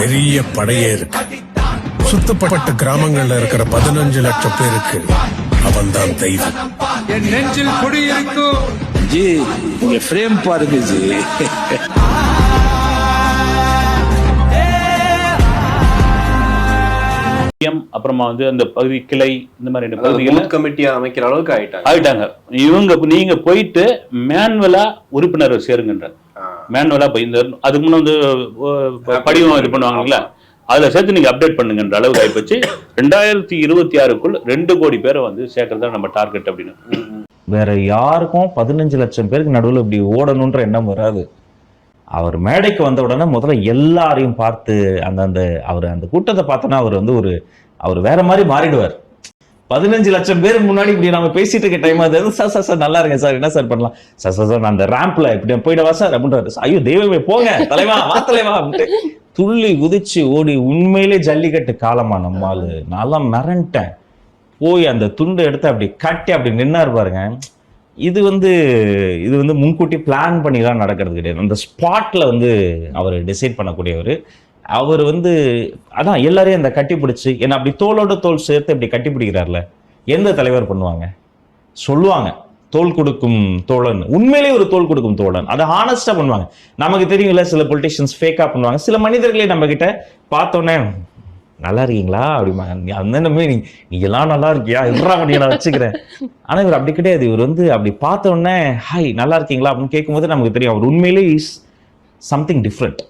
பெரிய படையே இருக்கு. சுத்தப்பட்ட கிராமங்கள்ல இருக்கிற பதினஞ்சு லட்சம் பேருக்கு அவன்தான் தெய்வம். என் நெஞ்சில் குடியிருக்கும் ஜி நீங்க ஃப்ரேம் பாருங்க ஜி. அப்புறமா வந்து அந்த பகுதி கிளை இந்த மாதிரி பகுதிகளில் பூத் கமிட்டியா அமைக்கிற அளவுக்கு ஆயிட்டாங்க. ஆயிட்டாங்க. இவங்க நீங்க போயிட்டு மேனுவலா உறுப்பினர் சேருங்கன்ற மேனுவலாக மேனுவலா போய் இந்த அதுக்கு முன்னே வந்து படிவம் இது பண்ணுவாங்கல்ல அதில் சேர்த்து நீங்க அப்டேட் பண்ணுங்கன்ற அளவுக்கு ஆகிப்போச்சு ரெண்டாயிரத்தி இருபத்தி ஆறுக்குள் ரெண்டு கோடி பேரை வந்து சேர்க்கறதா நம்ம டார்கெட் அப்படின்னு. வேற யாருக்கும் பதினஞ்சு லட்சம் பேருக்கு நடுவில் இப்படி ஓடணுன்ற எண்ணம் வராது. அவர் மேடைக்கு வந்த உடனே முதல்ல எல்லாரையும் பார்த்து அந்த அந்த அவர் அந்த கூட்டத்தை பார்த்தோன்னா அவர் வந்து ஒரு அவர் வேற மாதிரி மாறிடுவார். பதினஞ்சு லட்சம் பேர் முன்னாடி இப்படி நம்ம பேசிட்டு இருக்க டைம் அது வந்து, சார் சார் சார் நல்லா இருக்கேன் சார். என்ன சார் பண்ணலாம்? சார் சார் சார் நான் அந்த ரேம்ப்ல இப்படி போயிடவா சார்? அப்படின்றாரு. ஐயோ தெய்வமே போங்க. தலைவா வா தலைவா அப்படின்ட்டு. துள்ளி குதிச்சு ஓடி உண்மையிலே ஜல்லிக்கட்டு காலமா நம்மால் நான்லாம் மிரண்டேன். போய் அந்த துண்டை எடுத்து அப்படி கட்டி அப்படி நின்னார் பாருங்க. இது வந்து இது வந்து முன்கூட்டி பிளான் பண்ணிலாம் நடக்கிறது கிடையாது. அந்த ஸ்பாட்ல வந்து அவர் டிசைட் பண்ணக்கூடியவர். அவர் வந்து அதான் எல்லாரையும் அந்த கட்டி பிடிச்சி என்ன அப்படி தோளோட தோல் சேர்த்து இப்படி கட்டி பிடிக்கிறார்ல எந்த தலைவர் பண்ணுவாங்க? சொல்லுவாங்க தோல் கொடுக்கும் தோழன். உண்மையிலேயே ஒரு தோல் கொடுக்கும் தோழன். அதை ஹானஸ்டா பண்ணுவாங்க. நமக்கு தெரியும்ல சில பொலிட்டிஷியன்ஸ் ஃபேக்கா பண்ணுவாங்க. சில மனிதர்களே நம்ம கிட்ட பார்த்தோன்னே நல்லா இருக்கீங்களா? அப்படிமா அந்த நீ நீ எல்லாம் நல்லா இருக்கியா? எப்படா அப்படி நான் வச்சுக்கிறேன்? ஆனா இவர் அப்படி கிடையாது. இவர் வந்து அப்படி பார்த்தோன்னே ஹாய் நல்லா இருக்கீங்களா? அப்படின்னு கேட்கும்போது நமக்கு தெரியும் அவர் உண்மையிலே இஸ் சம்திங் டிஃப்ரெண்ட்